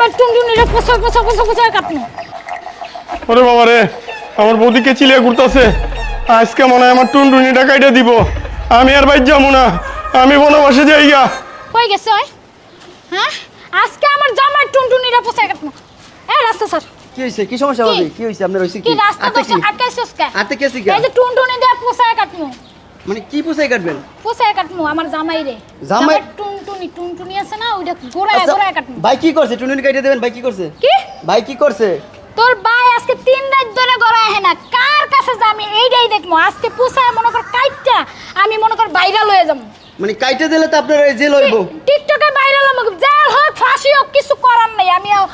জামার টুনটুনিটা পোছা পোছা পোছা পোছা কাটনো ওরে বাবা রে আমার বৌদিকে চিলিয়ে ঘুরতেছে। আজকে মনে হয় আমার টুনটুনিটা কাইটে দিব। আমি আর বাইর যাব না। আমি বনবাসে যাই গা কই গেছে হ্যাঁ? আজকে আমার জামার টুনটুনিটা পোছা কাটনো এ রাস্তা স্যার কি হয়েছে কি সমস্যা কি? হবে কি হয়েছে আপনার হয়েছে কি? কি রাস্তা তো আটকাইছস কে? হাতে কেসি কে এই যে টুনটুনি দিয়ে পোছা কাটনো মানে কি পুষাই কাটবেন? পোছা কাটনো আমার জামাই রে। জামাই? টুনটুনি টুনটুনি আছে না ওইটা গোড়ায় আচ্ছা, গোড়ায় কাটুন। ভাই কি করছে? টুনটুনি কেটে দেবেন ভাই কি করছে? কি? ভাই কি করছে? তোর ভাই আজকে তিন রাত ধরে গড়ায় আহে না কার কাছে যে আমি এইটাই দেখব? আজকে পুষায় মনে কর কাইটটা আমি মনে কর বাইরে লয়ে যাব। মানে কাইটে দিলে তো আপনার এই জেল হইব। টিকটকে বাইরে লম জেল হোক ফাঁসি হোক কিছু করার নাই আমি আ-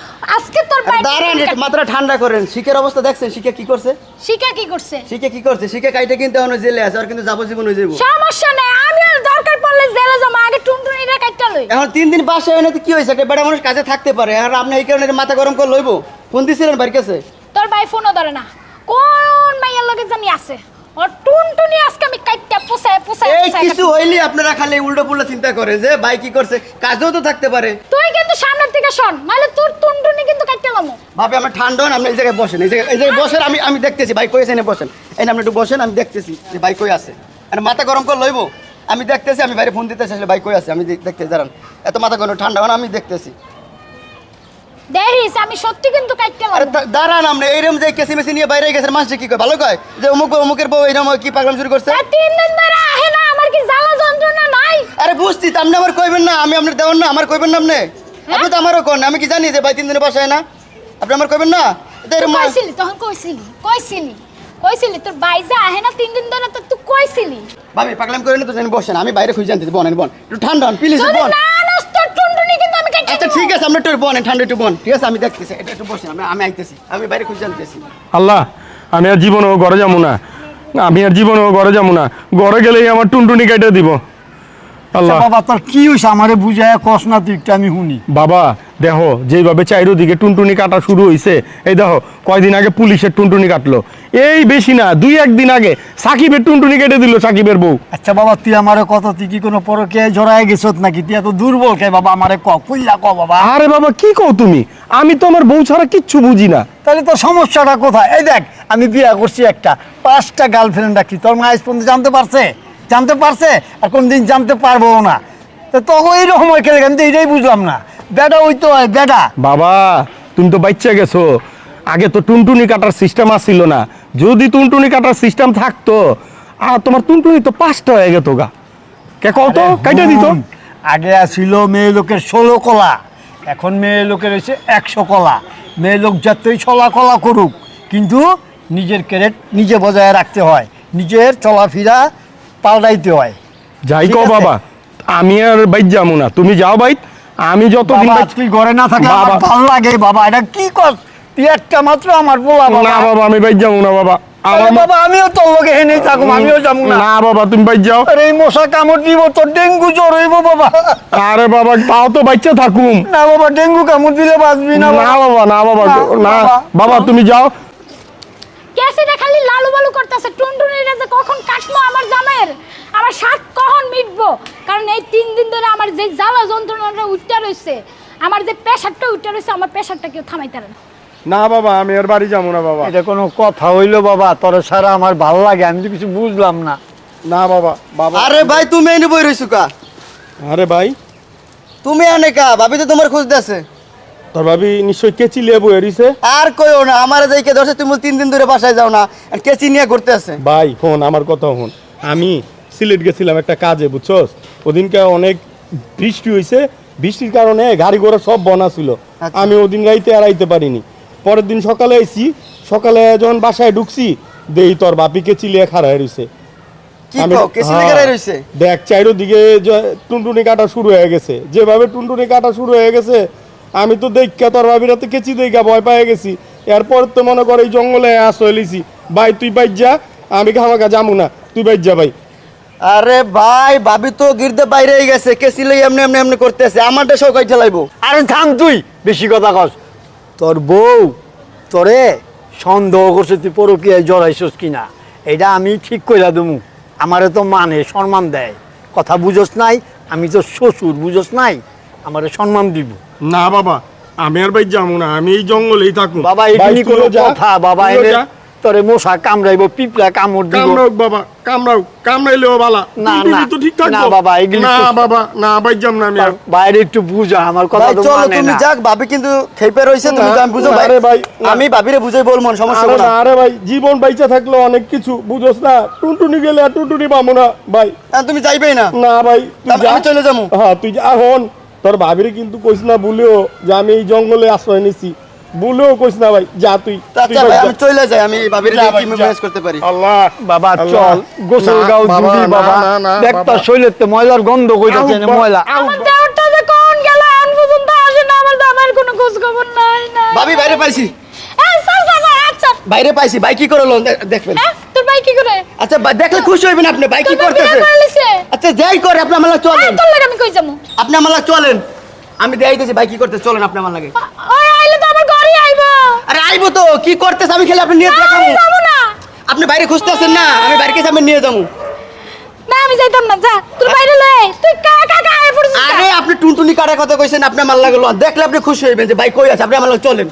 দাঁড়ান একটু মাত্রা ঠান্ডা করেন। শিখের অবস্থা দেখছেন শিখে কি করছে? শিখে কি করছে? শিখে কি করছে? শিখে কাইটে কিন্তু অন্য জেলে আছে আর কিন্তু যাবজ্জীবন হয়ে যাব সমস্যা নাই আমি আর দরকার পড়লে জেলে যাব আগে টুনটুনিটা কাইটটা লই। এখন তিন দিন বাসে হয় তো কি হইছে একটা বেড়া মানুষ কাজে থাকতে পারে আর আপনি এই কারণে মাথা গরম করে লইবো। ফোন দিছিলেন বাড়ির কাছে? তোর ভাই ফোনও ধরে না। কোন মাইয়ার লগে জানি আছে? টুনটুনি আজকে আমি কাইটটা পোষায় পোষায় এই কিছু হইলে আপনারা খালি উল্টো পুল্টো চিন্তা করেন যে ভাই কি করছে কাজেও তো থাকতে পারে। তুই কিন্তু সামনের থেকে শোন নাহলে তোর টুনটুনি কিন্তু কাইটটা লামো। ভাবে আমার ঠান্ডা হন আপনি এই জায়গায় বসেন এই জায়গায় এই জায়গায় বসেন আমি আমি দেখতেছি ভাই কই আছে এনে বসেন। এই আপনি একটু বসেন আমি দেখতেছি যে ভাই কই আছে। আর মাথা গরম করে লইব। আমি দেখতেছি আমি বাইরে ফোন দিতেছি আসলে ভাই কই আছে আমি দেখ- দেখতেছি দাঁড়ান। এত মাথা গরম ঠান্ডা হন আমি দেখতেছি। আমি সত্যি কিন্তু আরে দা- দাঁড়ান এইরকম যে কেসি মেসি নিয়ে বাইরে মানুষ কি কয়? ভালো কয়? যে অমুক অমুকের বউ এইরকম কি পাগলাম শুরু করছে? আর তিন দিন ধরে আহে না আমার কি জ্বালা যন্ত্রণা নাই? আরে বুঝছি তা আপনি আমার কইবেন না আমি আপনার দেওয়ান না আমার কইবেন না আপনি? আপনি তো আমারও কোন আমি কি জানি যে ভাই তিন দিনে বাসায় না? আপনি আমার কইবেন না? এটা তুই এরকম কইছিলি তখন কইছিলি কইছিলি কইছিলি তোর বাইজা আহে না তিন দিন ধরে তো তুই কইছিলি। ভাবি পাগলাম করে না তো জানি বসেন আমি বাইরে খুঁজে বনেন বন একটু ঠান্ডা হন প্লিজ যদি বন। না আনস তোর টুনটুনি কিন্তু আমি কেটে আচ্ছা ঠিক আছে আমরা একটু বনেন ঠান্ডা একটু বন। ঠিক আছে আমি দেখতেছি এটা একটু বসেন আমি আমি আইতেছি আমি বাইরে খুঁজে জানতেছি আল্লাহ আমি আর জীবনেও ঘরে যাব না। আমি আর জীবনেও ঘরে যাব না। ঘরে গেলেই আমার টুনটুনি কেটে দিব। আল্লাহ। বাবা তোর কি হইছে? আমারে বুঝায় কস না তুই আমি শুনি। বাবা দেখো যেইভাবে চাইরোদিকে টুনটুনি কাটা শুরু হয়েছে এই দেখো কয়দিন আগে পুলিশের টুনটুনি কাটলো। এই বেশি না দুই একদিন আগে। সাকিবের টুনটুনি কেটে দিল সাকিবের বউ। আচ্ছা বাবা তুই আমারে কত তুই কি কোনো পরকে জড়ায় গেছত নাকি? তুই এত দুর্বল কে বাবা আমারে ক কইলা ক বাবা? আরে বাবা কি কও তুমি? আমি তো আমার বউ ছাড়া কিচ্ছু বুঝি না। তাহলে তোর সমস্যাটা কোথায়? এই দেখ আমি বিয়ে করছি একটা পাঁচটা গার্লফ্রেন্ড রাখি তোর মা আজ পর্যন্ত জানতে পারছে? জানতে পারছে? আর কোনদিন জানতে পারব না। তো তখন এইরকম হয় খেলে আমি তো এইটাই বুঝলাম না। বেটা ওই তো হয় বেটা। বাবা তুমি তো বাচ্চা গেছো। আগে তো টুনটুনি কাটার সিস্টেম আসছিল না। যদি টুনটুনি কাটার সিস্টেম থাকতো আর তোমার টুনটুনি তো পাঁচটা হয়ে গেত গা। কে কত? কাইটা দিত। আগে ছিল মেয়ে লোকের ষোলো কলা। এখন মেয়ে লোকের হচ্ছে একশো কলা। মেয়ে লোক যতই ছলা কলা করুক কিন্তু নিজের ক্যারেট নিজে বজায় রাখতে হয়। নিজের চলাফেরা পাল্টাইতে হয়। যাই কো বাবা আমি আর বাইর যাব না। তুমি যাও বাইত আমি যতদিন বাইত- তুই ঘরে না থাকলে আমার বাবা। লাগে। বাবা এটা কি কর একটা মাত্র আমার বলা বাবা। না বাবা আমি বাইর যাব না বাবা। আরে আমার বাবা আমিও তোর লোকে হেনেই থাকুম আমিও যাব না। না বাবা তুমি বাইর যাও। আরে এই মশা কামড় দিব তোর ডেঙ্গু জ্বর হইব বাবা। আরে বাবা তাও তো বাচ্চা থাকুম। না বাবা ডেঙ্গু কামড় দিলে বাঁচবি না না বাবা না বাবা না, না। বাবা। বাবা তুমি যাও। ক্যাসেটা খালি লালু বালু করতেছে টুনটুনিটা যে কখন আমার জামাইয়ের? আমার শাক কখন মিটবো? কারণ এই তিন দিন ধরে আমার যে জ্বালা যন্ত্রণাটা উঠতে রয়েছে আমার যে প্রেশারটা উঠতে রয়েছে আমার প্রেশারটা কেউ থামাইতে পারে না। না বাবা আমি আর বাড়ি যাব না বাবা। এটা কোনো কথা হইল বাবা তোর সারা আমার ভালো লাগে আমি তো কিছু বুঝলাম না। না বাবা বাবা আরে ভাই তুমি এনে বই রইছো কা? আরে ভাই। তুমি আনে কা? ভাবি তো তোমার খোঁজ দেছে। তোর ভাবি নিশ্চয়ই কেচি লিয়ে বয়ে রইছে আর কইও না আমার দেখে দশে তুমি তিন দিন ধরে বাসায় যাও না আর কেচি নিয়ে ঘুরতে আছে। ভাই ফোন আমার কথা ফোন আমি সিলেট গেছিলাম একটা কাজে বুঝছস? ওদিনকে অনেক বৃষ্টি হয়েছে বৃষ্টির কারণে গাড়ি ঘোড়া সব বনা ছিল। আচ্ছা। আমি ওদিন রাইতে আর আইতে পারিনি। পরের দিন সকালে আইছি সকালে যখন বাসায় ঢুকছি দেই তোর বাপিকে চিলিয়ে খাড়া রইছে। হ্যাঁ। রইছে? দেখ চাইরোদিকে যে- টুনটুনি কাটা শুরু হয়ে গেছে। যেভাবে টুনটুনি কাটা শুরু হয়ে গেছে আমি তো দেখা তোর ভাবিরা তো কেচি দেখা ভয় পেয়ে গেছি। এরপর তো মনে কর এই জঙ্গলে আসো এলিছি ভাই তুই বাইর যা আমি খামাকা যাব না। তুই বাইর যা ভাই। আরে ভাই ভাবি তো গিরদে বাইরেই গেছে কেচি লই এমনি এমনি এমনি করতেছে। আমারটা সব কাই চালাইবো আরে থাম তুই বেশি কথা কস। তোর বউ তোরে সন্দেহ করছে তুই পরকীয়ায় জড়াইছস কিনা? এটা আমি ঠিক কইরা দেবো আমারে তো মানে সম্মান দেয়। কথা বুঝোস নাই আমি তো শ্বশুর বুঝোস নাই? আমারে সম্মান দিব। না বাবা আমি আর ভাই যাব না আমি এই জঙ্গলেই থাকুন বাবা এগুলি কোনো কথা বাবা এনে। তোরে মশা কামড়াইব পিঁপড়া কামড় দিব। বাবা। কামড়াও কামড়াইলেও বালা। না, না, তো ঠিক থাকব। না বাবা, এগুলি না বাবা না ভাই যাম না আমি বাইরে একটু বুঝা আমার কথা তো চলো মানে তুমি যাক ভাবি কিন্তু খেপে রইছে তুমি তো আমি বুঝো না ভাই। আমি ভাবিরে বুঝাই বলব না, সমস্যা আরে না। আরে ভাই জীবন বাইচা থাকলে অনেক কিছু বুঝোস না। টুনটুনি গেলে আর টুনটুনি পাবো না ভাই। তুমি যাইবেই না। না ভাই তুই যা। আমি চলে যাব। হ্যাঁ তুই যা হন। তোর ভাবিরে কিন্তু কইস না বলেও যে আমি এই জঙ্গলে আশ্রয় নিছি। বলেও কইস না ভাই যা তুই আচ্ছা। আমি চলে যাই আমি দেখি কি ম্যানেজ করতে পারি। আল্লাহ বাবা চল গোসল গাও বাবা, বাবা। শৈলেতে ময়লার গন্ধ কইতাছে না ময়লা। আমার যে কোন গেল পর্যন্ত আসে না আমার কোনো খোঁজ খবর নাই নাই। ভাবি বাইরে পাইছি। এই স্যার স্যার স্যার বাইরে পাইছি ভাই কি করল দে- দেখবেন। তোর ভাই কি করে? আচ্ছা দেখলে খুশি হইবেন আপনি ভাই কি তোর ভাই বিয়ে করতেছে? আচ্ছা যাই করে আপনি আমার চলেন। তোর লাগে আমি কই যাব? আপনি আমার চলেন। আমি দেখাইতেছি ভাই কি করতে চলেন আপনি আমার লাগে ওই আইলে তো আমার ঘরে আইবো আরে আইবো তো কি করতেছে? আমি খেলে আপনি নিয়ে দেখাবো। যাব না। আপনি বাইরে খুঁজতে আছেন না আমি বাইরে আমি নিয়ে যাব। না আমি যাইতাম না যা তোর বাইরে লয়ে তুই কা কা কা আয় পড়ছিস আরে আপনি টুনটুনি কাটার কথা কইছেন আপনি আমার লাগে লন। দেখলে আপনি খুশি হইবেন যে ভাই কই আছে? আপনি আমার লাগে চলেন।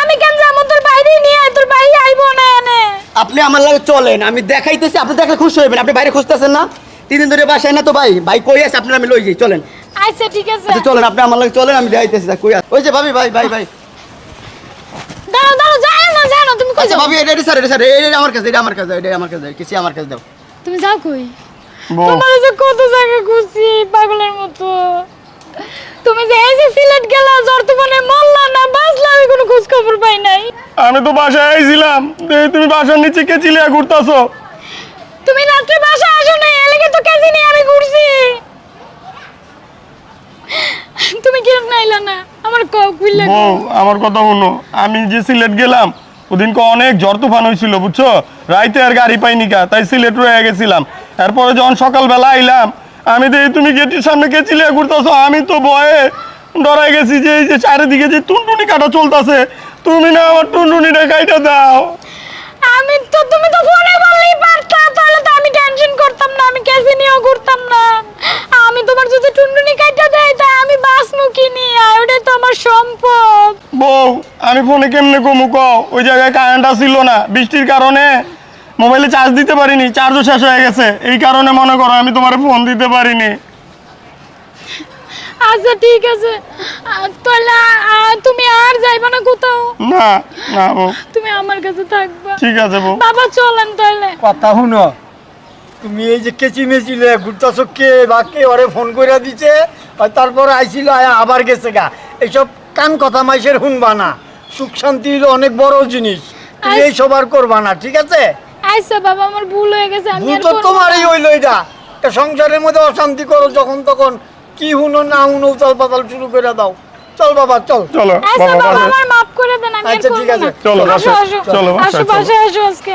আমি কেন যাব? তোর বাইরে নিয়ে আয় তোর বাইরে আইবো না এনে। আপনি আমার লাগে চলেন আমি দেখাইতেছি আপনি দেখলে খুশি হইবেন। আপনি বাইরে খুঁজতেছেন না? তিন দিন ধরে বাসায় না তো ভাই? ভাই কই আছে? আপনি আমি লই যাই চলেন। আচ্ছা ঠিক আছে। আচ্ছা চলেন আপনি আমার লাগে চলেন আমি দেখাইতেছি কই আছে? ওই যে ভাবি ভাই ভাই ভাই দাঁড়াও দাঁড়াও যাই না যাই না তুমি কই আচ্ছা ভাবি এটা এটা স্যার এটা স্যার এটা আমার কাছে এটা আমার কাছে এটা আমার কাছে কিছু আমার কাছে দাও। তুমি যাও কই? তোমার যে কত জায়গা খুঁজছি পাগলের মতো। তুমি যে এই যে সিলেট গেলা জ্বর তুফানে মরলা না বাঁচলা আমি কোনো খোঁজ খবর পাই নাই। আমি তো বাসায় আইছিলাম এই তুমি বাসার নিচে কে চিলিয়া ঘুরতাছো। তুমি রাত্রে বাসা আসো না এলাকে তো কাজে নিয়ে আমি ঘুরছি। তুমি কেন নাইলা না আমার কক বিল্লা আমার কথা শুনো আমি যে সিলেট গেলাম ওদিনকে অনেক জ্বর তুফান হয়েছিল বুঝছ? রাইতে আর গাড়ি পাইনি কা তাই সিলেট রয়ে গেছিলাম। এরপরে যখন সকালবেলা আইলাম, আমি দেখি তুমি গেটের সামনে কে চিলিয়া ঘুরতেছো? আমি তো ভয়ে ডরাই গেছি যে, এই যে চারিদিকে যে টুনটুনি কাটা চলতেছে, তুমি না আমার টুনটুনিটা কাইটা দাও। আমি তো, তুমি তো ফোনে তো আমি টেনশন করতাম না আমি কেসে নিয়েও ঘুরতাম না। আমি তোমার যদি টুনটুনি কাইটা দেয় তাই আমি কিনি আর ওটাই তো আমার সম্পদ। বউ আমি ফোনে কেমনে কমু কও? ওই জায়গায় কারেন্ট ছিল না। বৃষ্টির কারণে মোবাইলে চার্জ দিতে পারিনি চার্জও শেষ হয়ে গেছে। এই কারণে মনে করো আমি তোমার ফোন দিতে পারিনি। আচ্ছা ঠিক আছে। তাহলে তুমি আর যাইবা না কোথাও? না না বউ। তুমি আমার কাছে থাকবা। ঠিক আছে বউ। বাবা চলেন তাহলে। কথা শুনো। তুমি এই যে কেচি মেচিলে ঘুরতেছো কে বা কে ওরে ফোন করে দিছে আর তারপরে আইছিল আয়া আবার গেছে গা। এইসব কান কথা মাইসের শুনবা না। সুখ শান্তি হলো অনেক বড় জিনিস। তুমি এইসব আর করবা না ঠিক আছে? আচ্ছা বাবা আমার ভুল হয়ে গেছে আমি ভুল তো করব তোমারই না। হইল এটা। সংসারের মধ্যে অশান্তি করো যখন তখন কি হুনো না হুনো চল পাতাল শুরু করে দাও। চল বাবা চল। চলো আচ্ছা বাবা বাবা আমার মাফ করে দেন আমি আচ্ছা, ঠিক আছে। চলো, চলো, আসো আসো আজকে।